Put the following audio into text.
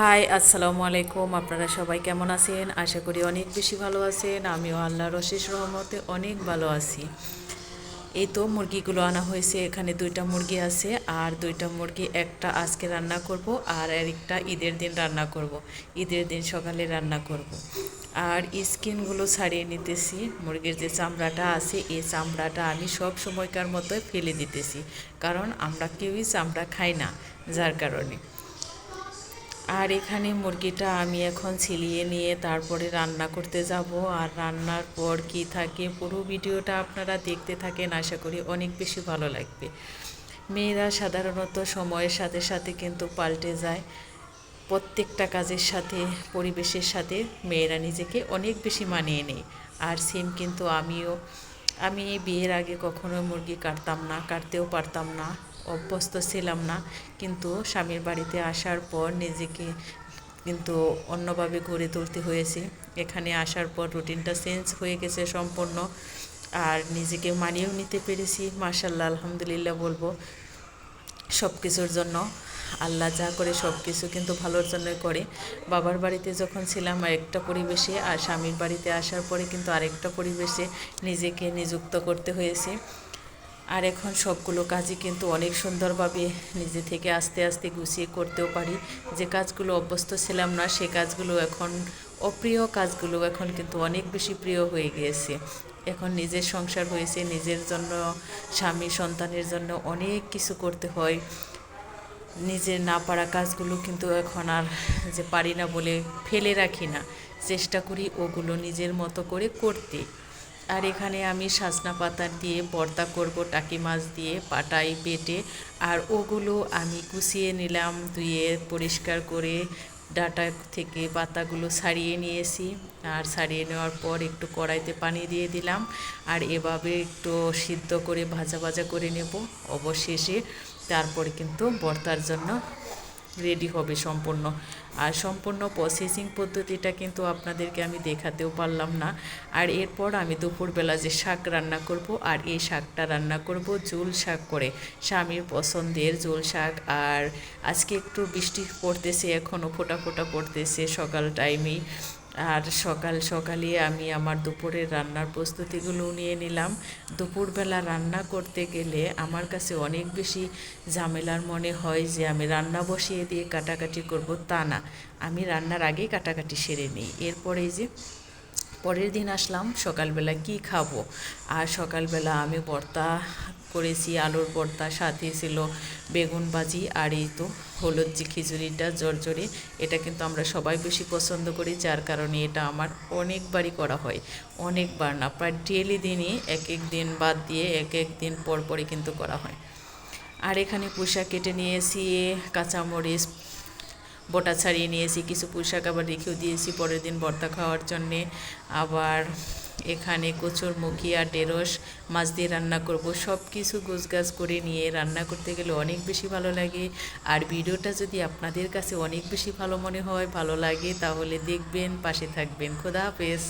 High, আসসালামু আলাইকুম। আপনারা সবাই কেমন আছেন? আশা করি অনেক বেশি ভালো আছেন। আমিও আল্লাহর অশেষ রহমতে অনেক ভালো আছি। এই তো মুরগিগুলো আনা হয়েছে। এখানে দুইটা মুরগি আছে আর দুইটা মুরগি একটা আজকে রান্না করব আর একটা ঈদের দিন রান্না করব। ঈদের দিন সকালে রান্না করব। আর স্কিনগুলো ছাড়িয়ে নিতেছি। মুরগির যে চামড়াটা আছে, এই চামড়াটা আমি সব সময়কার মতো ফেলে দিতেছি। কারণ আমরা কেউই চামড়া খাই না, যার কারণে। আর এখানে মুরগিটা আমি এখন ছিলিয়ে নিয়ে তারপরে রান্না করতে যাব। আর রান্নার পর কি থাকে পুরো ভিডিওটা আপনারা দেখতে থাকেন, আশা করি অনেক বেশি ভালো লাগবে। মেয়েরা সাধারণত সময়ের সাথে সাথে কিন্তু পাল্টে যায়। প্রত্যেকটা কাজের সাথে, পরিবেশের সাথে মেয়েরা নিজেকে অনেক বেশি মানিয়ে নেয়। আর সেম কিন্তু আমিও আমি বিয়ের আগে কখনো মুরগি কাটতাম না, কাটতেও পারতাম না, অভ্যস্ত ছিলাম না। কিন্তু স্বামীর বাড়িতে আসার পর নিজেকে কিন্তু অন্যভাবে গড়ে তুলতে হয়েছে। এখানে আসার পর রুটিনটা চেঞ্জ হয়ে গেছে সম্পূর্ণ। আর নিজেকে মানিয়েও নিতে পেরেছি। মার্শাল্লাহ আলহামদুলিল্লাহ বলব। সব কিছুর জন্য। আল্লাহ যা করে সব কিছু কিন্তু ভালোর জন্যই করে। বাবার বাড়িতে যখন ছিলাম একটা পরিবেশে, আর স্বামীর বাড়িতে আসার পরে কিন্তু আরেকটা পরিবেশে নিজেকে নিযুক্ত করতে হয়েছে। আর এখন সবগুলো কাজই কিন্তু অনেক সুন্দরভাবে নিজে থেকে আস্তে আস্তে গুছিয়ে করতেও পারি। যে কাজগুলো অভ্যস্ত ছিলাম না, সে কাজগুলো এখন অপ্রিয় কাজগুলো এখন কিন্তু অনেক বেশি প্রিয় হয়ে গিয়েছে। এখন নিজের সংসার হয়েছে, নিজের জন্য, স্বামী, সন্তানের জন্য অনেক কিছু করতে হয়। নিজের না পারা কাজগুলো কিন্তু এখন আর যে পারি না বলে ফেলে রাখি না। চেষ্টা করি ওগুলো নিজের মতো করে করতে। আর এখানে আমি সাজনা পাতা দিয়ে ভর্তা করব, টাকি মাছ দিয়ে, পাটাই বেটে আর ওগুলো আমি কুচিয়ে নিলাম, ধুয়ে পরিষ্কার করে ডাটা থেকে পাতাগুলো ছাড়িয়ে নিয়েছি। আর ছাড়িয়ে নেওয়ার পর একটু কড়াইতে পানি দিয়ে দিলাম। আর এভাবে একটু সিদ্ধ করে ভাজা ভাজা করে নেব অবশেষে। তারপরে কিন্তু ভর্তার জন্য রেডি হবে সম্পূর্ণ। আর সম্পূর্ণ প্রসেসিং পদ্ধতিটা কিন্তু আপনাদেরকে আমি দেখাতেও পারলাম না। আর এরপর আমি দুপুরবেলা যে শাক রান্না করব, আর এই শাকটা রান্না করব জোল শাক করে। স্বামীর পছন্দের জোল শাক। আর আজকে একটু বৃষ্টি পড়তেছে এখনও ফোটা ফোটা পড়তেছে সকাল টাইমেই আর সকাল সকালে আমি আমার দুপুরের রান্নার প্রস্তুতিগুলো নিয়ে নিলাম। দুপুরবেলা রান্না করতে গেলে আমার কাছে অনেক বেশি ঝামেলার মনে হয় যে আমি রান্না বসিয়ে দিয়ে কাটাকাটি করব তা না। আমি রান্নার আগেই কাটাকাটি সেরে নিই। এরপরে যে পরের দিন আসলাম, সকালবেলা কি খাব? আর সকালবেলা আমি ভর্তা করেছি, আলুর ভর্তা সাথে ছিল বেগুন ভাজি আর এই তো হলুদ যে খিচুড়িটা, জর্জরে, এটা কিন্তু আমরা সবাই বেশি পছন্দ করি, যার কারণে এটা আমার অনেকবারই করা হয়, অনেকবার না, প্রায় ডেলি দিনই এক এক দিন বাদ দিয়ে এক এক দিন পর পরই কিন্তু করা হয়। আর এখানে পোশাক কেটে নিয়েছি, কাঁচামরিচ, বোটা ছাড়িয়ে নিয়েছি, কিছু পোশাক আবার রেখেও দিয়েছি, পরের দিন ভর্তা খাওয়ার জন্যে, আবার এখানে কচুর মুখিয়া আর মাছ দিয়ে রান্না করব। সব কিছু গোছগাছ করে নিয়ে রান্না করতে গেলে অনেক বেশি ভালো লাগে। আর ভিডিওটা যদি আপনাদের কাছে অনেক বেশি ভালো মনে হয়, ভালো লাগে, তাহলে দেখবেন, পাশে থাকবেন। খোদা হাফেজ।